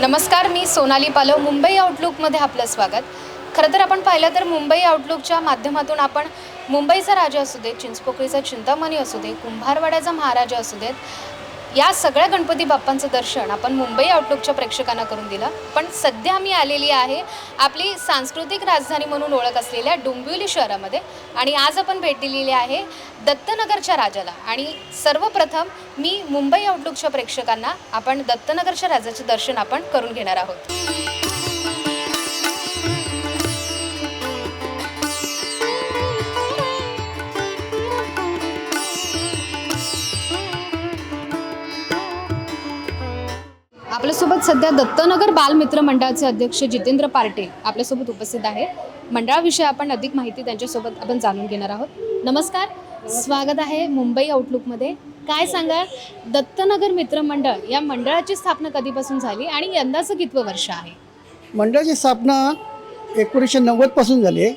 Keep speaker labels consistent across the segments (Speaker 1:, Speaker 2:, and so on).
Speaker 1: नमस्कार मी सोनाली पालव मुंबई आउटलुकमध्ये आपलं स्वागत. खरं तर आपण पाहिलं तर मुंबई आउटलुकच्या माध्यमातून आपण मुंबईचा राजा असू दे चिंचपोकळीचा चिंतामणी असू दे कुंभारवाड्याचा महाराजा असू देत या सगळ्या गणपती बाप्पांचं दर्शन आपण मुंबई आउटलुकच्या प्रेक्षकांना करून दिलं. पण सध्या मी आलेली आहे आपली सांस्कृतिक राजधानी म्हणून ओळख असलेल्या डोंबिवली शहरामध्ये. आणि आज आपण भेट दिलेली आहे दत्तनगरच्या राजाला. आणि सर्वप्रथम मी मुंबई आउटलुकच्या प्रेक्षकांना आपण दत्तनगरच्या राजाचे दर्शन आपण करून घेणार आहोत. आपल्यासोबत सध्या दत्तनगर बालमित्र मंडळाचे अध्यक्ष जितेंद्र पार्टील आपल्यासोबत उपस्थित आहेत. मंडळाविषयी आपण अधिक माहिती त्यांच्यासोबत आपण जाणून घेणार आहोत. नमस्कार. स्वागत आहे मुंबई आउटलुकमध्ये काय सांगा दत्तनगर मित्र मंडळ या मंडळाची स्थापना कधीपासून झाली आणि यंदाचं कितवं वर्ष आहे?
Speaker 2: मंडळाची स्थापना एकोणीसशे नव्वदपासून झाली आहे.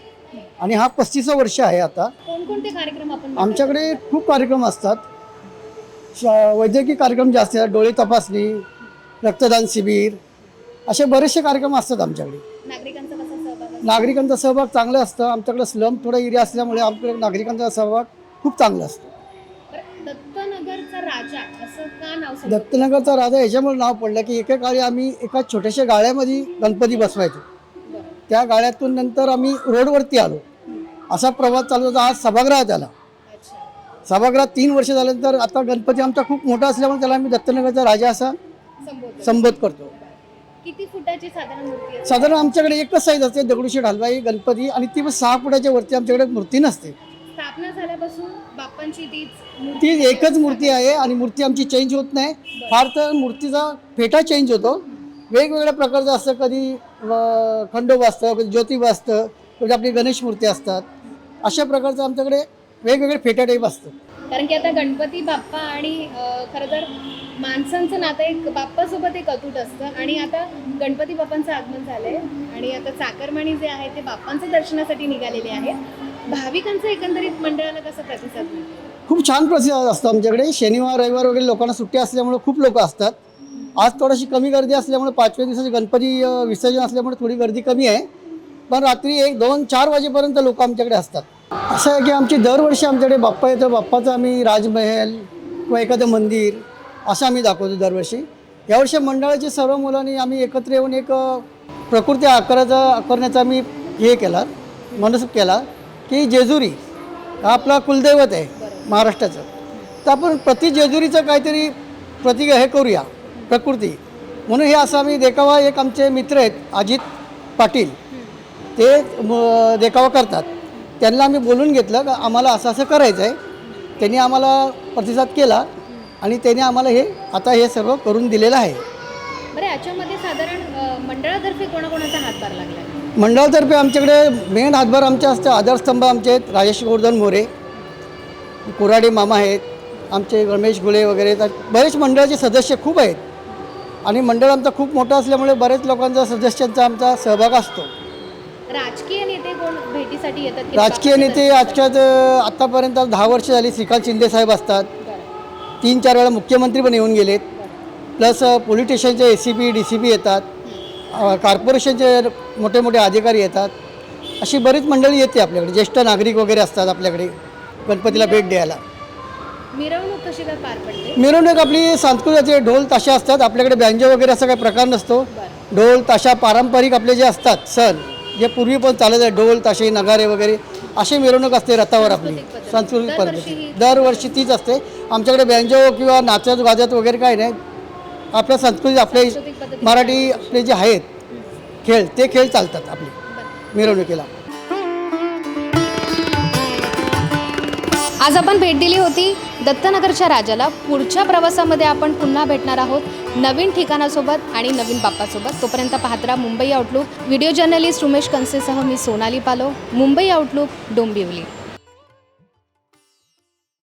Speaker 2: आणि हा पस्तीसा वर्ष आहे आता.
Speaker 1: कोणकोणते कार्यक्रम आपण
Speaker 2: आमच्याकडे खूप कार्यक्रम असतात. श- वैद्यकीय कार्यक्रम जास्त डोळे तपासणी रक्तदान शिबिर असे बरेचसे कार्यक्रम असतात आमच्याकडे.
Speaker 1: नागरिकांचा कसा सहभाग असतो?
Speaker 2: नागरिकांचा सहभाग चांगला असतं. आमच्याकडे स्लम थोडा एरिया असल्यामुळे आमच्याकडे नागरिकांचा सहभाग खूप चांगला असतो.
Speaker 1: बरं, दत्तनगरचा राजा असं का नाव समजलं?
Speaker 2: दत्तनगरचा राजा याच्यामुळे नाव पडलं की एकेकाळी आम्ही एका छोट्याशा गाळ्यामध्ये गणपती बसवायचो.
Speaker 1: बरं.
Speaker 2: त्या गाळ्यातून नंतर आम्ही रोडवरती आलो. असा प्रवास चालू होता. आज सभागृहात आला.
Speaker 1: अच्छा.
Speaker 2: सभागृहात तीन वर्ष झाल्यानंतर आता गणपती आमचा खूप मोठा असल्यामुळे त्याला आम्ही दत्तनगरचा राजा असा संबोध करतो.
Speaker 1: किती फुटाची साधारण मूर्ती
Speaker 2: साधारण आमच्याकडे एकच साईज असते दगडूशेठ हलवाई गणपती आणि ती पण सहा फुटाच्या वरती आमच्याकडे मूर्ती नसते.
Speaker 1: स्थापना झाल्यापासून बाप्पांची तीच मूर्ती
Speaker 2: ती एकच मूर्ती आहे आणि मूर्ती आमची चेंज होत नाही. फार तर मूर्तीचा फेटा चेंज होतो. वेगवेगळ्या प्रकारचं असतं कधी अं, खंडोबा असतं कधी ज्योतिबा असतं कधी आपली गणेश मूर्ती असतात. अशा प्रकारचं आमच्याकडे वेगवेगळे फेटा टाईप असतं
Speaker 1: कारण की आता गणपती बाप्पा आणि खरं तर माणसांचं नातं एक बाप्पासोबत एक अतूट असतं. आणि आता गणपती बाप्पांचं आगमन झालंय. आणि आता चाकरमाणी जे आहे ते बाप्पांच्या दर्शनासाठी निघालेले आहेत. भाविकांचं एकंदरीत मंडळाला कसं प्रतिसाद
Speaker 2: खूप छान प्रतिसाद असतो आमच्याकडे. शनिवार रविवार वगैरे लोकांना सुट्टी असल्यामुळे खूप लोक असतात. आज थोडीशी कमी गर्दी असल्यामुळे पाचव्या दिवसाची गणपती विसर्जन असल्यामुळे थोडी गर्दी कमी आहे. पण रात्री एक दोन चार वाजेपर्यंत लोक आमच्याकडे असतात. असं आहे की आमची दरवर्षी आमच्याकडे बाप्पा येतो बाप्पाचं आम्ही राजमहल किंवा एखादं मंदिर असं आम्ही दाखवतो दरवर्षी. यावर्षी मंडळाची सर्व मुलांनी आम्ही एकत्र येऊन एक प्रकृती आकाराचा आकारण्याचा आम्ही हे केला मनस केला की जेजुरी हा आपला कुलदैवत आहे महाराष्ट्राचं. तर आपण प्रति जेजुरीचं काहीतरी प्रति हे करूया प्रकृती. म्हणून हे असं आम्ही देखावा एक आमचे मित्र आहेत अजित पाटील. ते देखावा करतात. त्यांना आम्ही बोलून घेतलं का आम्हाला असं असं करायचं आहे. त्यांनी आम्हाला प्रतिसाद केला आणि त्यांनी आम्हाला हे आता हे सर्व करून दिलेलं आहे.
Speaker 1: बरं याच्यामध्ये साधारण मंडळातर्फे कोणाकोणाचा हातभार लागला?
Speaker 2: मंडळातर्फे आमच्याकडे मेन हातभार आमचे असते आधारस्तंभ आमचे आहेत राजेश गोवर्धन मोरे कुराडे मामा आहेत आमचे रमेश गुळे वगैरे तर बरेच मंडळाचे सदस्य खूप आहेत. आणि मंडळ आमचा खूप मोठा असल्यामुळे बरेच लोकांचा सदस्यांचा आमचा सहभाग असतो.
Speaker 1: राजकीय कोण भेटीसाठी येतात
Speaker 2: राजकीय नेते आजच्यात आत्तापर्यंत दहा वर्ष झाली श्रीकांत शिंदे साहेब असतात. तीन चार वेळा मुख्यमंत्री पण येऊन गेलेत. प्लस पोलीस स्टेशनचे A C P D C P येतात कॉर्पोरेशनचे मोठे मोठे अधिकारी येतात. अशी बरीच मंडळी येते आपल्याकडे. ज्येष्ठ नागरिक वगैरे असतात आपल्याकडे. गणपतीला भेट द्यायला.
Speaker 1: मिरवणूक कशी काय पार पडते?
Speaker 2: मिरवणूक आपली सांस्कृतिक ढोल ताशा असतात आपल्याकडे बँजो वगैरे असा काही प्रकार नसतो. ढोल ताशा पारंपरिक आपले जे असतात सण जे पूर्वी पण चालत आहे ढोल ताशे नगारे वगैरे अशी मिरवणूक असते रथावर आपली
Speaker 1: सांस्कृतिक पद्धती. दरवर्षी
Speaker 2: तीच असते आमच्याकडे बँजो किंवा नाचत गाजत वगैरे काही नाही आपल्या संस्कृती आपले मराठी आपले जे आहेत खेळ ते खेळ चालतात आपले. मिरवणुकीला
Speaker 1: आज आपण भेट दिली होती दत्तनगरच्या राजाला पुढच्या प्रवासामध्ये आपण पुन्हा भेटणार आहोत. नवीन ठिकाणासोबत आणि नवीन बाप्पासोबत. तोपर्यंत पाहत राहा Mumbai outlook video journalist Umesh कनसेसह मी सोनाली पालो. मुंबई आउटलुक डोंबिवली.